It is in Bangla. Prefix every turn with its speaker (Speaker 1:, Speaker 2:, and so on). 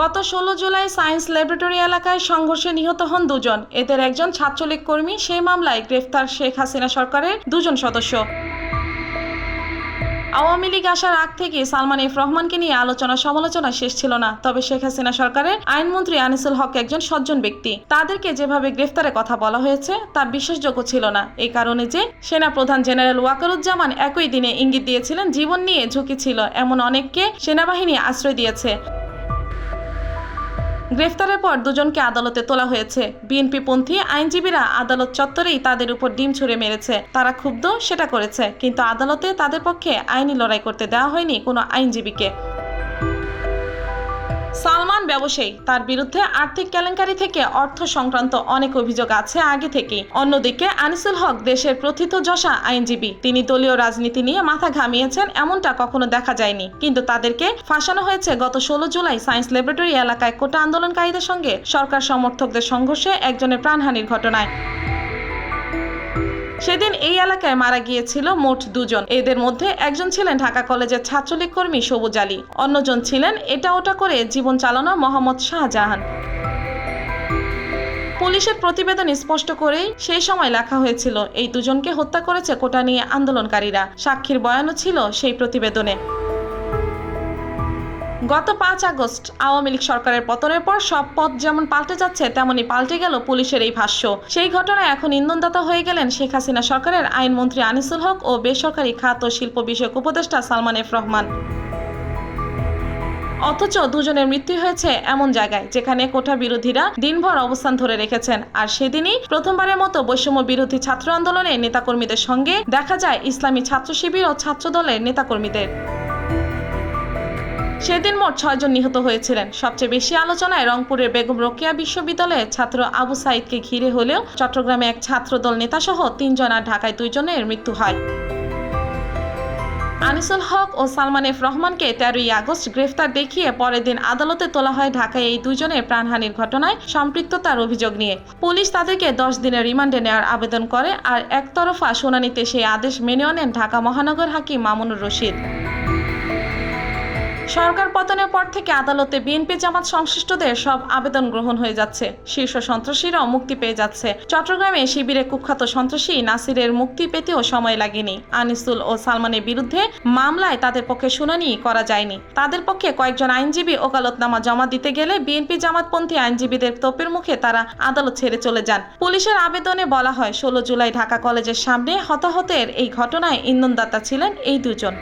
Speaker 1: গত ষোলো জুলাই সায়েন্স ল্যাবরেটরি এলাকায় সংঘর্ষে নিহত হন দুজন। এদের একজন ছাত্রলীগ কর্মী, সেই মামলায় গ্রেফতার শেখ হাসিনা সরকারের দুজন সদস্য। আওয়ামী লীগ আসার আগ থেকে সালমান এফ রহমানকে নিয়ে আলোচনা সমালোচনা শেষ ছিল না। তবে শেখ হাসিনা সরকারের আইনমন্ত্রী আনিসুল হক একজন সজ্জন ব্যক্তি। তাদেরকে যেভাবে গ্রেফতারের কথা বলা হয়েছে, তা বিশ্বাসযোগ্য ছিল না। এই কারণে যে সেনা প্রধান জেনারেল ওয়াকারুজ্জামান একই দিনে ইঙ্গিত দিয়েছিলেন, জীবন নিয়ে ঝুঁকি ছিল। এমন অনেককে সেনাবাহিনী আশ্রয় দিয়েছে। গ্রেফতারের পর দুজনকে আদালতে তোলা হয়েছে। বিএনপি পন্থী আইনজীবীরা আদালত চত্বরেই তাদের উপর ডিম ছুড়ে মেরেছে। তারা ক্ষুব্ধ, সেটা করেছে। কিন্তু আদালতে তাদের পক্ষে আইনি লড়াই করতে দেওয়া হয়নি কোনো আইনজীবীকে। সালমান ব্যবসায়ী, তার বিরুদ্ধে আর্থিক কেলেঙ্কারি থেকে অর্থ সংক্রান্ত অনেক অভিযোগ আছে আগে থেকেই। অন্যদিকে আনিসুল হক দেশের প্রথিত যশা আইনজীবী। তিনি দলীয় রাজনীতি নিয়ে মাথা ঘামিয়েছেন, এমনটা কখনো দেখা যায়নি। কিন্তু তাদেরকে ফাঁসানো হয়েছে গত ষোলো জুলাই সায়েন্স ল্যাবরেটরি এলাকায় কোটা আন্দোলনকারীদের সঙ্গে সরকার সমর্থকদের সংঘর্ষে একজনের প্রাণহানির ঘটনায়। সেদিন এই এলাকায় মারা গিয়েছিল মোট দুজন। এদের মধ্যে একজন ছিলেন ঢাকা কলেজের ছাত্রলীগ কর্মী সবুজ আলী। অন্যজন ছিলেন এটা ওটা করে জীবন চালানো মোহাম্মদ শাহজাহান। পুলিশের প্রতিবেদন স্পষ্ট করেই সেই সময় লেখা হয়েছিল, এই দুজনকে হত্যা করেছে কোটা নিয়ে আন্দোলনকারীরা। সাক্ষীর বয়ানও ছিল সেই প্রতিবেদনে। গত পাঁচ আগস্ট আওয়ামী লীগ সরকারের পতনের পর সব পথ যেমন পাল্টে যাচ্ছে, তেমনি পাল্টে গেল পুলিশের এই ভাষ্য। সেই ঘটনায় এখন ইন্ধনদাতা হয়ে গেলেন শেখ হাসিনা সরকারের আইনমন্ত্রী আনিসুল হক ও বেসরকারি খাত ও শিল্প বিষয়ক উপদেষ্টা সালমান এফ রহমান। অথচ দুজনের মৃত্যু হয়েছে এমন জায়গায়, যেখানে কোঠা বিরোধীরা দিনভর অবস্থান ধরে রেখেছেন। আর সেদিনই প্রথমবারের মতো বৈষম্য বিরোধী ছাত্র আন্দোলনের নেতাকর্মীদের সঙ্গে দেখা যায় ইসলামী ছাত্র শিবির ও ছাত্র দলের নেতাকর্মীদের। সেদিন মোট ছয়জন নিহত হয়েছিলেন। সবচেয়ে বেশি আলোচনায় রংপুরের বেগম রোকেয়া বিশ্ববিদ্যালয়ের ছাত্র আবু সাইদকে ঘিরে হলেও চট্টগ্রামে এক ছাত্রদল নেতাসহ তিনজন আর ঢাকায় দুইজনের মৃত্যু হয়। আনিসুল হক ও সালমান এফ রহমানকে তেরোই আগস্ট গ্রেফতার দেখিয়ে পরের দিন আদালতে তোলা হয় ঢাকায় এই দুইজনের প্রাণহানির ঘটনায় সম্পৃক্ততার অভিযোগ নিয়ে। পুলিশ তাদেরকে দশ দিনের রিমান্ডে নেওয়ার আবেদন করে আর একতরফা শুনানিতে সেই আদেশ মেনেও নেন ঢাকা মহানগর হাকিম মামুনুর রশিদ। সরকার পতনের পর থেকে আদালতে বিএনপি, জামাত সংশ্লিষ্টদের সব আবেদন গ্রহণ হয়ে যাচ্ছে। শীর্ষ সন্ত্রাসীরাও মুক্তি পেয়ে যাচ্ছে। চট্টগ্রামে শিবিরে কুখ্যাত সন্ত্রাসী নাসিরের মুক্তি পেতেও সময় লাগেনি। আনিসুল ও সালমানের বিরুদ্ধে মামলায় তাদের পক্ষে শুনানি করা যায়নি। তাদের পক্ষে কয়েকজন আইনজীবী ওকালতনামা জমা দিতে গেলে বিএনপি, জামাতপন্থী আইনজীবীদের তোপের মুখে তারা আদালত ছেড়ে চলে যান। পুলিশের আবেদনে বলা হয়, ষোলো জুলাই ঢাকা কলেজের সামনে হতাহতের এই ঘটনায় ইন্ধনদাতা ছিলেন এই দুজন।